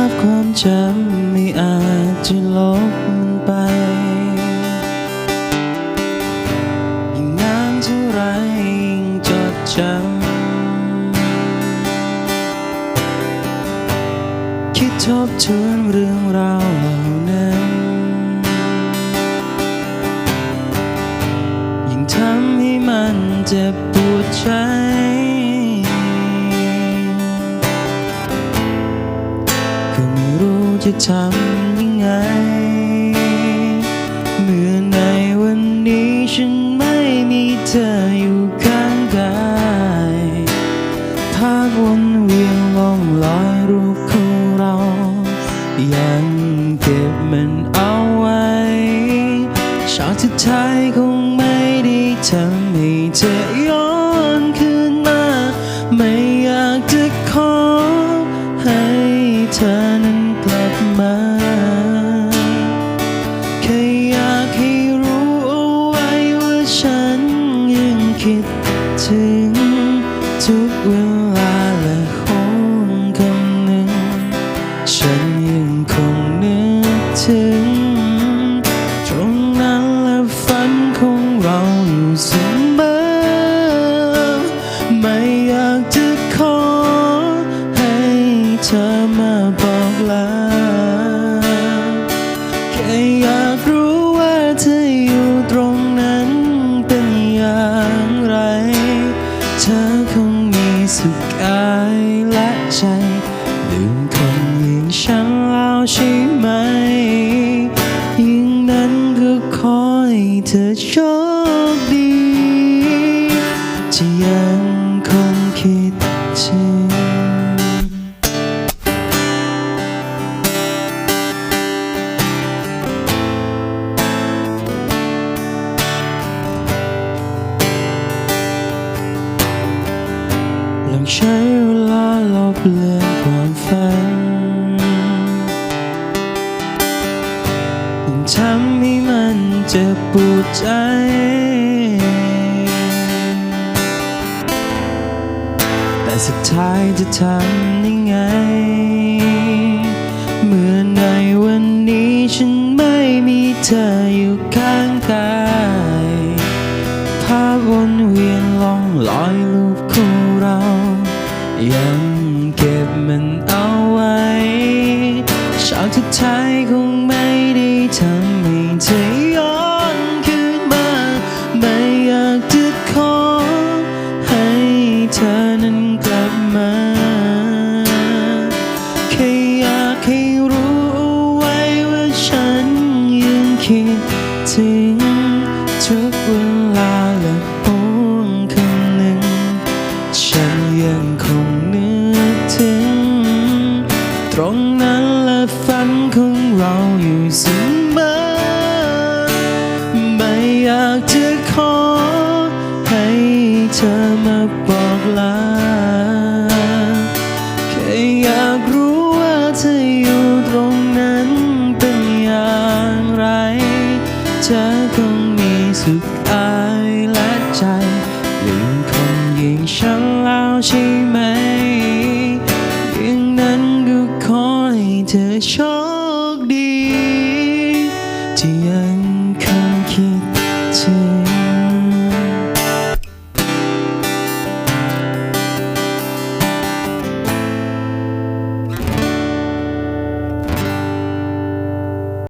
าพความจำไม่อาจจะลบมันไป ยิ่งนานเท่าไรยิ่งจดจำ คิดทบทวนเรื่องราวเหล่านั้น ยิ่งทำให้มันเจ็บปวดใจ จะทำยังไง เมื่อในวันนี้ฉันไม่มีเธออยู่ข้างกายภาพวนเวียนล่องลอยรูปของเรา ยังเก็บมันเอาไว้ฉากสุดท้ายคงไม่ได้ทำให้เธอย้อนคืนมา ไม่อยากจะขอ ถึงทุกเวลาและหนคำหนึ่ง ฉันยังคงนึกถึง ตรงนั้นและฝันของเราอยู่เสมอ ไม่อยากจะขอให้เธอมาบอกลา ใช่ไหม ยิ่งนั้นก็ขอให้เธอโชคดีจะยังคงคิดถึงลองใช้เวลาลบเลือนความฝัน ทำให้มันเจ็บปวดใจ แต่สุดท้ายจะทำยังไง เมื่อในวันนี้ฉันไม่มีเธออยู่ข้างกายภาพวนเวียนล่องลอยรูปคู่เรา ยังเก็บมันเอาไว้ฉากสุดท้ายคง ตรงนั้นและฝันของเราอยู่เสมอไม่อยากจะขอให้เธอมาบอกลาแค่อยากรู้ว่าเธออยู่ตรงนั้นเป็นอย่างไรเธอคงมีสุขกายและใจลืมคนย่างฉันแล้วใช่ ที่ยั